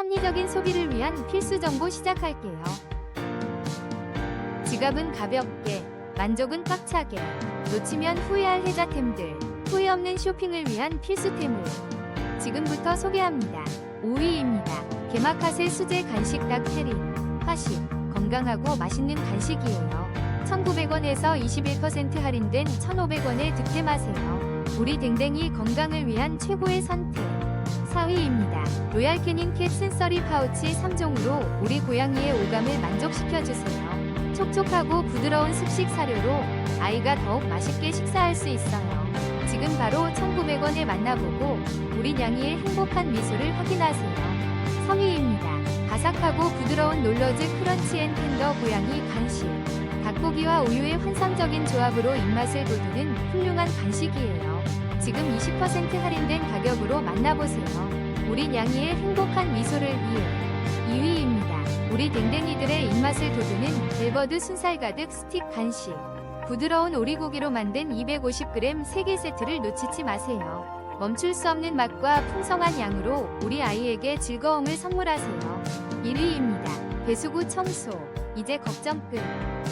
합리적인 소비를 위한 필수 정보 시작할게요. 지갑은 가볍게, 만족은 꽉차게, 놓치면 후회할 혜자템들, 후회 없는 쇼핑을 위한 필수템을 지금부터 소개합니다. 5위입니다. 게마카세 수제 간식 닭 테린, 화식, 건강하고 맛있는 간식이에요. 1,900원에서 21% 할인된 1,500원에 득템하세요. 우리 댕댕이 건강을 위한 최고의 선택. 4위입니다. 로얄 캐닝 캣 센서리 파우치 3종으로 우리 고양이의 오감을 만족시켜주세요. 촉촉하고 부드러운 습식 사료로 아이가 더욱 맛있게 식사할 수 있어요. 지금 바로 1,900원에 만나보고 우리 냥이의 행복한 미소를 확인하세요. 3위입니다. 바삭하고 부드러운 놀러즈 크런치 앤 텐더 고양이 간식. 닭고기와 우유의 환상적인 조합으로 입맛을 돋우는 훌륭한 간식이에요. 지금 20% 할인된 가격으로 만나보세요. 우리 냥이의 행복한 미소를 위해 2위입니다. 우리 댕댕이들의 입맛을 돋우는 벨버드 순살 가득 스틱 간식. 부드러운 오리고기로 만든 250g 3개 세트를 놓치지 마세요. 멈출 수 없는 맛과 풍성한 양으로 우리 아이에게 즐거움을 선물하세요. 1위입니다. 배수구 청소. 이제 걱정 끝.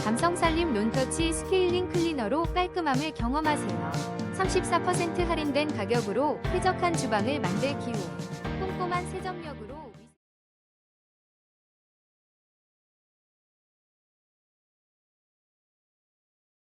감성 살림 론터치 스케일링 클리너로 깔끔함을 경험하세요. 34% 할인된 가격으로 쾌적한 주방을 만들 기회. 꼼꼼한 세정력으로